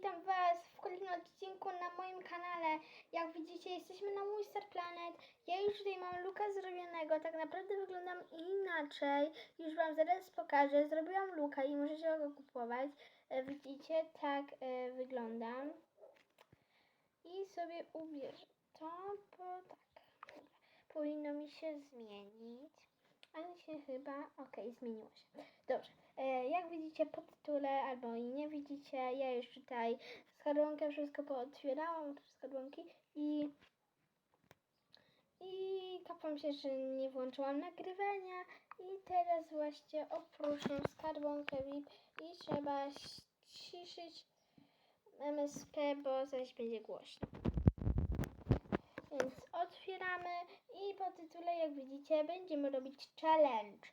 witam Was w kolejnym odcinku na moim kanale. Jak widzicie, jesteśmy na mój Planet. Ja już tutaj mam luka zrobionego, tak naprawdę wyglądam inaczej. Już Wam zaraz pokażę. Zrobiłam luka i możecie go kupować. E, Widzicie, tak e, wyglądam. I sobie ubierzę to, bo tak. Powinno mi się zmienić. Ale się chyba, okej, zmieniło się. Dobrze, jak widzicie po tytule, albo i nie widzicie, ja już tutaj skarbonkę wszystko pootwierałam, skarbonki i i kapam się, że nie włączyłam nagrywania i teraz właśnie opróżniam skarbonkę VIP i trzeba ściszyć MSP, bo zaś będzie głośno. Więc otwieramy i po tytule, jak widzicie, będziemy robić challenge.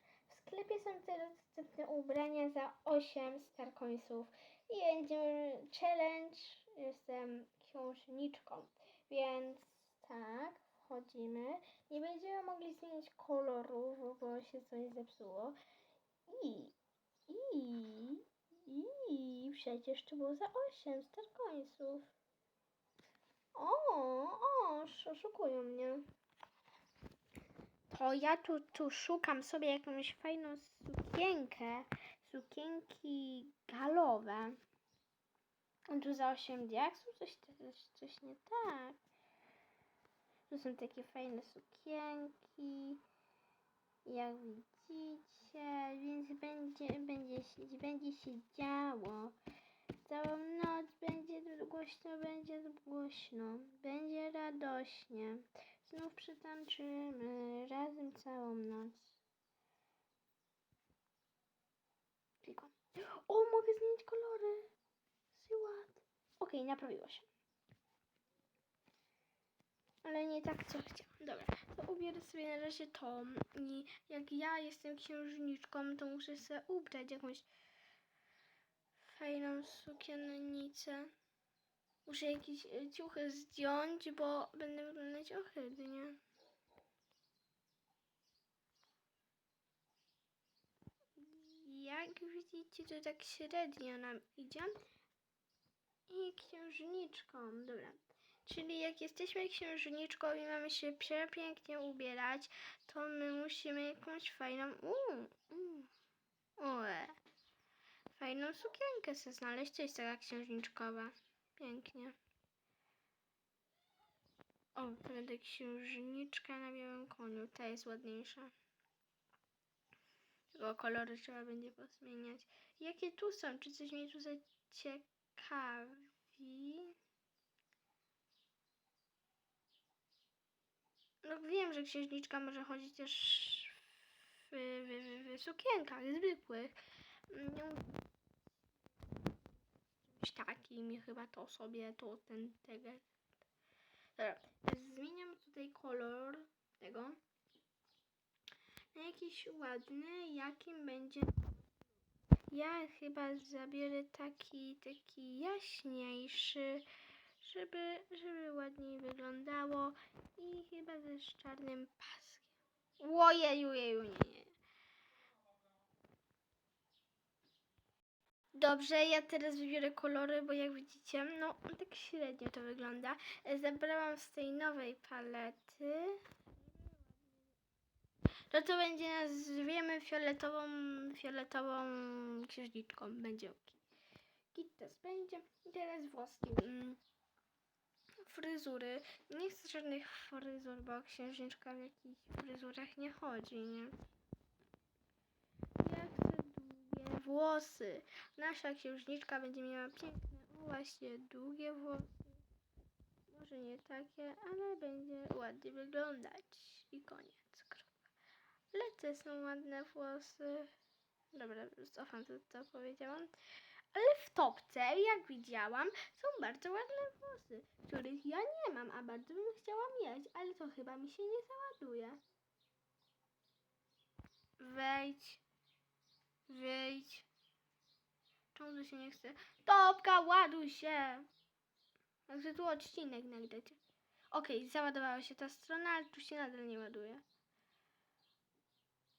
Sklepie są teraz dostępne ubrania za 8 starcoinsów i będziemy challenge. Jestem księżniczką, więc tak, wchodzimy. Nie będziemy mogli zmienić kolorów, bo się coś zepsuło. I, i, i przecież to było za 8 starcoinsów. O, o, oszukują mnie. To ja tu, tu szukam sobie jakąś fajną sukienkę. Sukienki galowe. A Tu za 8 diaksów coś, coś, coś nie tak. Tu są takie fajne sukienki. Jak widzicie, więc będzie, będzie, się- będzie się działo. Całą noc będzie głośno, będzie głośno, będzie radośnie. Znów przytańczymy razem całą noc. Klikam. O, mogę zmienić kolory. See what? Okej, naprawiło się. Ale nie tak, co chciałam. Dobra, to ubierę sobie na razie to. I jak ja jestem księżniczką, to muszę sobie ubrać jakąś fajną sukiennicę. Muszę jakieś e, ciuchy zdjąć, bo będę wyglądać ohydnie. Jak widzicie, to tak średnio nam idzie. I księżniczką, dobra. Czyli jak jesteśmy księżniczką i mamy się przepięknie ubierać, to my musimy jakąś fajną... Uuu, uuu, ue. Fajną sukienkę sobie znaleźć. To jest taka księżniczkowa. Pięknie. O, będę księżniczka na białym koniu. Ta jest ładniejsza. Tylko kolory trzeba będzie pozmieniać. Jakie tu są? Czy coś mnie tu zaciekawi? No wiem, że księżniczka może chodzić też w, w, w, w sukienkach zwykłych. Nie czymś takim chyba to sobie, to ten, tego. Dobra, zmieniam tutaj kolor tego jakiś ładny, jakim będzie. Ja chyba zabiorę taki, taki jaśniejszy, żeby, żeby ładniej wyglądało i chyba ze czarnym paskiem. Ojeju, jeju, nie, nie. Dobrze, ja teraz wybiorę kolory, bo jak widzicie, no tak średnio to wygląda. Zabrałam z tej nowej palety. No to będzie nazwiemy fioletową, fioletową księżniczką. Będzie ok. Kittes będzie. Teraz włoski. Mm. Fryzury. Nie chcę żadnych fryzur, bo księżniczka w jakichś fryzurach nie chodzi, nie? Ja chcę długie włosy. Nasza księżniczka będzie miała piękne, właśnie długie włosy. Może nie takie, ale będzie ładnie wyglądać. I koniec. Kropka. Lecę są ładne włosy. Dobra, cofam to, co powiedziałam. Ale w topce, jak widziałam, są bardzo ładne włosy, których ja nie mam, a bardzo bym chciała mieć, ale to chyba mi się nie załaduje. Wejdź. Wyjdź. Czemu to się nie chce? Topka, ładuj się! Także tu odcinek nagrać. Okej, załadowała się ta strona, ale tu się nadal nie ładuje.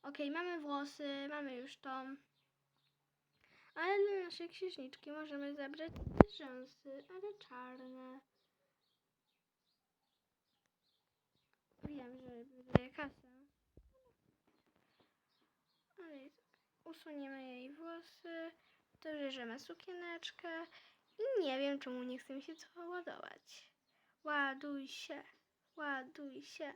Okej, mamy włosy, mamy już to. Ale dla naszej księżniczki możemy zabrać te rzęsy, ale czarne. Wiem, że wydaje kasę. Ale jest ok. Usuniemy jej włosy, dobierzemy sukieneczkę i nie wiem, czemu nie chce mi się co ładować. Ładuj się, ładuj się.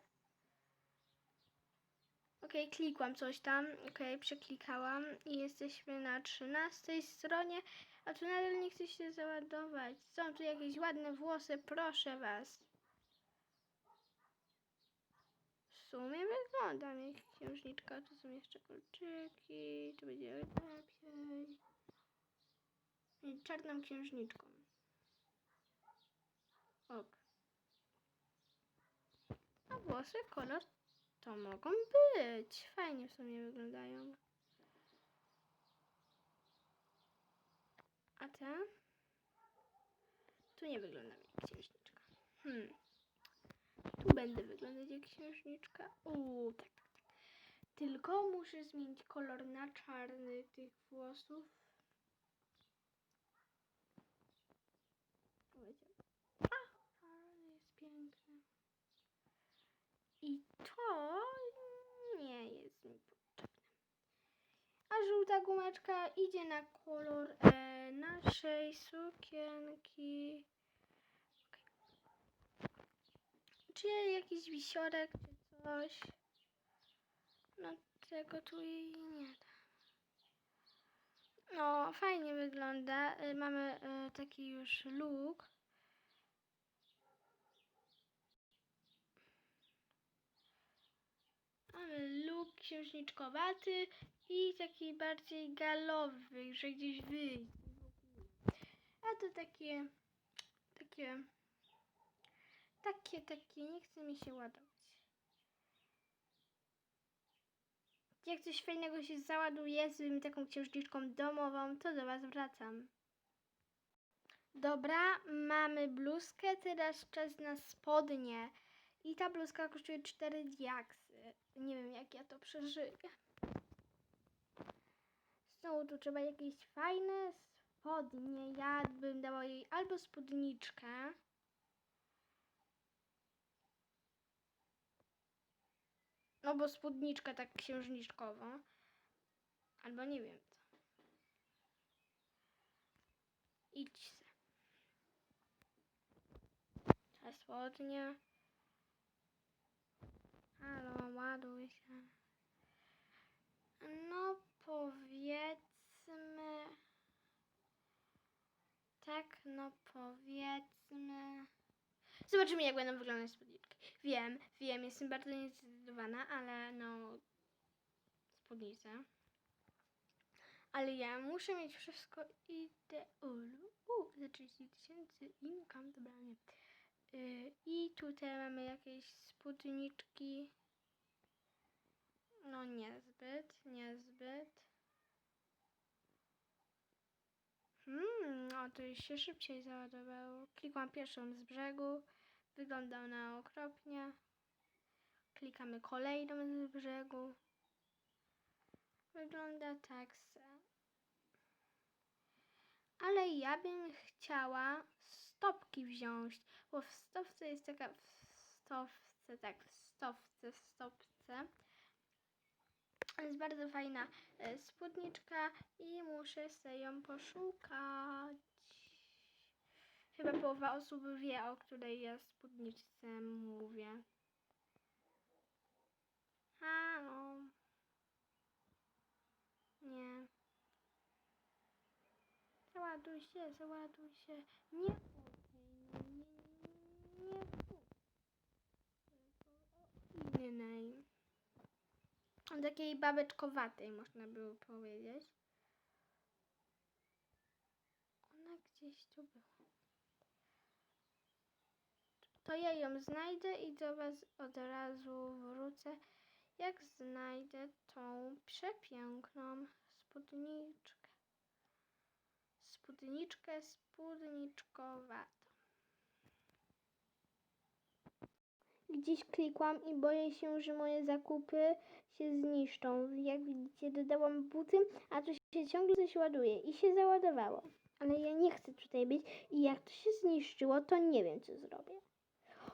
Okej, klikłam coś tam, okej, przeklikałam i jesteśmy na 13 stronie, a tu nadal nie chce się załadować. Są tu jakieś ładne włosy, proszę was. W sumie wyglądam jak księżniczka, tu są jeszcze kolczyki, tu będzie lepiej. I czarną księżniczką. Ok. A włosy, kolor to mogą być. Fajnie w sumie wyglądają. A te? Tu nie wyglądam jak księżniczka. Hmm. Tu będę wyglądać jak księżniczka. Uuu, tak, tak, tak. Tylko muszę zmienić kolor na czarny tych włosów. Wiecie. A, czarny jest piękny. To nie jest mi potrzebne. A żółta gumeczka idzie na kolor e, naszej sukienki. Okej. Czy jakiś wisiorek, czy coś? No tego tu jej nie da. No, fajnie wygląda. E, Mamy e, taki już look. Look księżniczkowaty i taki bardziej galowy, że gdzieś wyjdzie. A to takie, takie, takie, takie, nie chce mi się ładować. Jak coś fajnego się załaduje z taką księżniczką domową, to do Was wracam. Dobra, mamy bluzkę, teraz czas na spodnie. I ta bluzka kosztuje 4 diaksy. Nie wiem, jak ja to przeżyję. Znowu tu trzeba jakieś fajne spodnie. Ja bym dała jej albo spódniczkę. No bo spódniczka tak księżniczkowo. Albo nie wiem co. Idź se. Te spodnie. Halo, ładuj się. No powiedzmy. Tak, no powiedzmy. Zobaczymy, jak będą wyglądać spódniczki. Wiem, wiem, jestem bardzo niezdecydowana, ale no. Spódnicę. Ale ja muszę mieć wszystko idealne. U, za 30 tysięcy income, dobra, nie. Y, I tutaj mamy jakieś spódniczki. No niezbyt, niezbyt. Hmm, o to już się szybciej załadowało. Klikłam pierwszą z brzegu. Wygląda ona okropnie. Klikamy kolejną z brzegu. Wygląda tak se. Ale ja bym chciała stopki wziąć, bo w stopce jest taka w stopce, tak, w stopce, w stopce. Jest bardzo fajna e, spódniczka i muszę sobie ją poszukać. Chyba połowa osób wie, o której ja spódniczce mówię. Halo. Nie. Załaduj się, załaduj się. Nie innej. Takiej babeczkowatej, można by powiedzieć. Ona gdzieś tu była. To ja ją znajdę i do Was od razu wrócę, jak znajdę tą przepiękną spódniczkę. Spódniczkę spódniczkowatą. Gdzieś klikłam i boję się, że moje zakupy się zniszczą. Jak widzicie, dodałam buty, a tu się ciągle coś ładuje i się załadowało. Ale ja nie chcę tutaj być i jak to się zniszczyło, to nie wiem, co zrobię.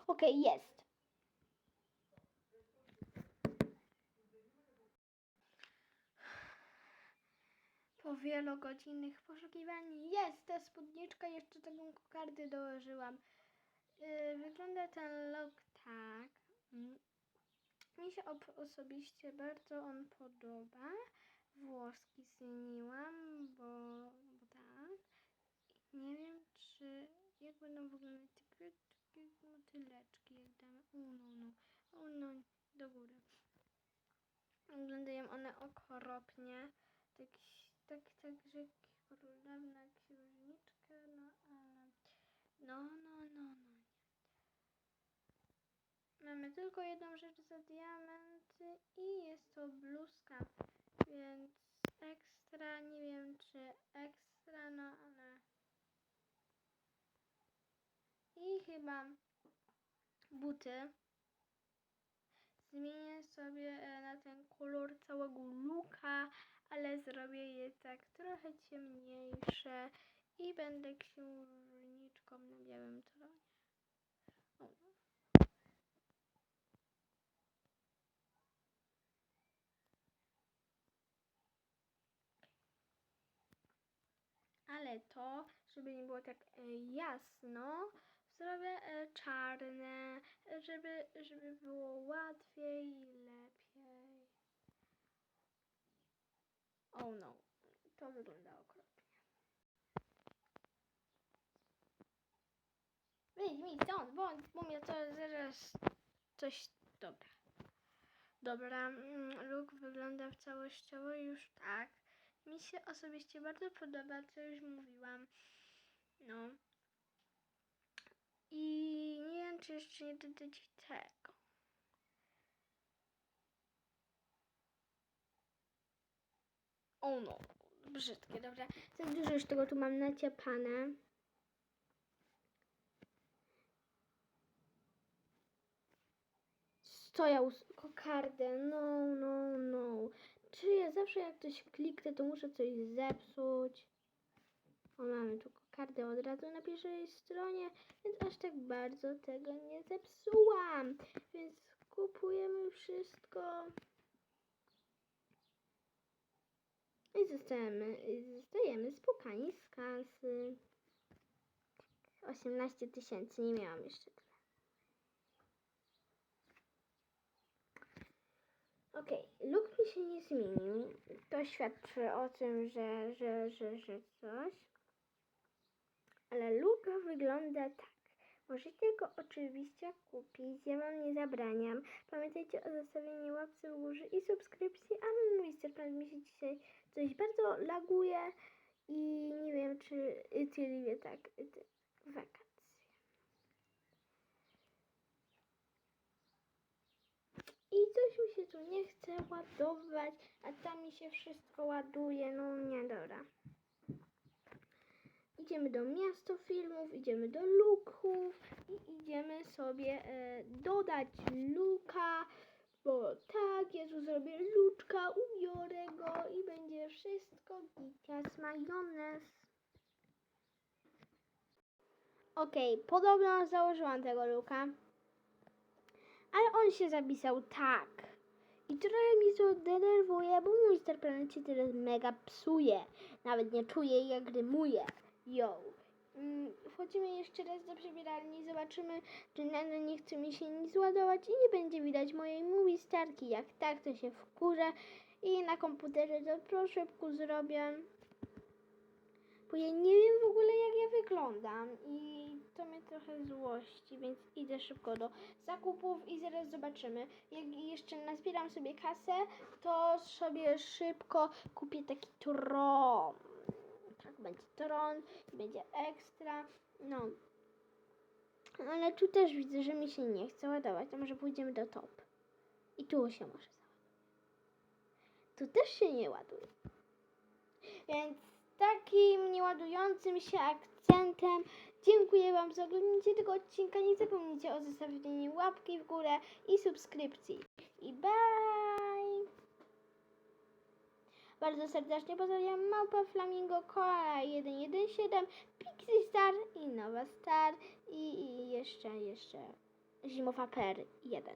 Okej, jest. Po wielogodzinnych poszukiwań jest ta spódniczka, jeszcze taką kokardę dołożyłam. Yy, wygląda ten look tak. Mm. Mi się ob- osobiście bardzo on podoba. Włoski zmieniłam, bo, bo tak. Nie wiem, czy jak będą wyglądać takie, takie motyleczki, jak damy. O no, no, do góry. Wyglądają one okropnie. Tak, tak, tak, że królewna księżniczka, no ale... No, no, no, no. Mamy tylko jedną rzecz za diamenty i jest to bluzka, więc ekstra, nie wiem czy ekstra, no ale... I chyba buty. Zmienię sobie e, na ten kolor całego luka, ale zrobię je tak trochę ciemniejsze i będę księżniczką na białym tronie. Ale to, żeby nie było tak e, jasno, zrobię e, czarne, żeby, żeby było łatwiej i lepiej. Oh no, to wygląda okropnie. Wyjdź mi stąd, bo, bo mnie to zaraz coś... Dobra. Dobra, mm, look wygląda w całościowo już tak. Mi się osobiście bardzo podoba, co już mówiłam. No. I nie wiem, czy jeszcze nie dodać tego. O no, brzydkie, dobra. Za dużo już tego tu mam naciepane. Stojał z kokardę, no, no, no. Czy ja zawsze jak coś kliknę, to muszę coś zepsuć? O, mamy tu kokardę od razu na pierwszej stronie, więc aż tak bardzo tego nie zepsułam. Więc kupujemy wszystko. I zostajemy, zostajemy spłukani z kasy. 18 tysięcy, nie miałam jeszcze Okej, look mi się nie zmienił. To świadczy o tym, że, że, że, że coś. Ale look wygląda tak. Możecie go oczywiście kupić, ja wam nie zabraniam. Pamiętajcie o zostawieniu łapce w górze i subskrypcji, a mój serpent mi się dzisiaj coś bardzo laguje i nie wiem, czy ty wie tak, y, ty, wakacje. I coś mi się tu nie chce ładować, a tam mi się wszystko ładuje. No nie, dobra. Idziemy do miasto filmów, idziemy do luków i idziemy sobie e, dodać luka, bo tak, ja tu zrobię luczka, ubiorę go i będzie wszystko gitas majonez. Okej, podobno założyłam tego luka. Ale on się zapisał tak. I trochę mi to denerwuje, bo mój Planet się teraz mega psuje. Nawet nie czuje jak rymuje. Yo. Mm, Wchodzimy jeszcze raz do przebieralni, zobaczymy, czy nagle nie chce mi się nic ładować i nie będzie widać mojej movie starki. Jak tak, to się wkurzę i na komputerze to szybko zrobię. Bo ja nie wiem w ogóle jak ja wyglądam i to mnie trochę złości, więc idę szybko do zakupów i zaraz zobaczymy. Jak jeszcze nazbieram sobie kasę, to sobie szybko kupię taki tron. Tak, będzie tron, będzie ekstra, no. Ale tu też widzę, że mi się nie chce ładować, a może pójdziemy do top. I tu się może załaduje. Tu też się nie ładuje. Więc takim nieładującym się akcentem. Dziękuję Wam za oglądanie tego odcinka. Nie zapomnijcie o zostawieniu łapki w górę i subskrypcji. I bye! Bardzo serdecznie pozdrawiam Małpa Flamingo, Koala 117, Pixie Star i Nowa Star i, i jeszcze, jeszcze Zimowa Per 1.